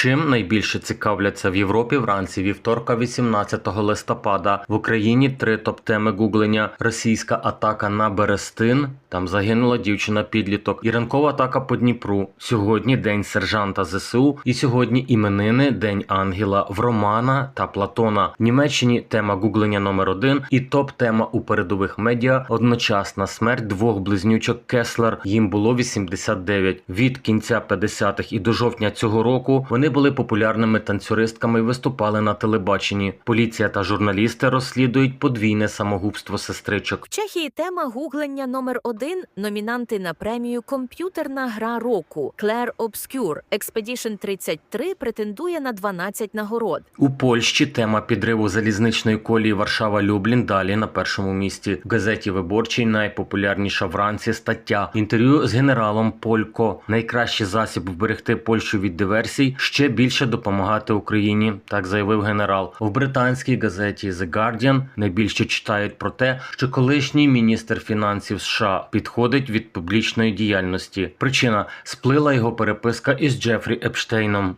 Чим найбільше цікавляться в Європі вранці вівторка, 18 листопада. В Україні три топ-теми гуглення: російська атака на Берестин. Там загинула дівчина підліток. І ранкова атака по Дніпру. Сьогодні день сержанта ЗСУ. І сьогодні іменини День ангела в Романа та Платона. В Німеччині тема гуглення номер один і топ-тема у передових медіа. Одночасна смерть двох близнючок Кеслер. Їм було 89. Від кінця 50-х і до жовтня цього року вони були популярними танцюристками і виступали на телебаченні. Поліція та журналісти розслідують подвійне самогубство сестричок. В Чехії тема гуглення номер один номінанти на премію Комп'ютерна гра року Clair Obscure. Expedition 33 претендує на 12 нагород. У Польщі тема підриву залізничної колії Варшава-Люблін далі на першому місці. В газеті Виборчий найпопулярніша вранці стаття. Інтерв'ю з генералом Полько. Найкращий засіб вберегти Польщу від диверсій ще більше допомагати Україні. Так заявив генерал. У британській газеті The Guardian найбільше читають про те, що колишній міністр фінансів США підходить від публічної діяльності. Причина сплила його переписка із Джефрі Епштейном.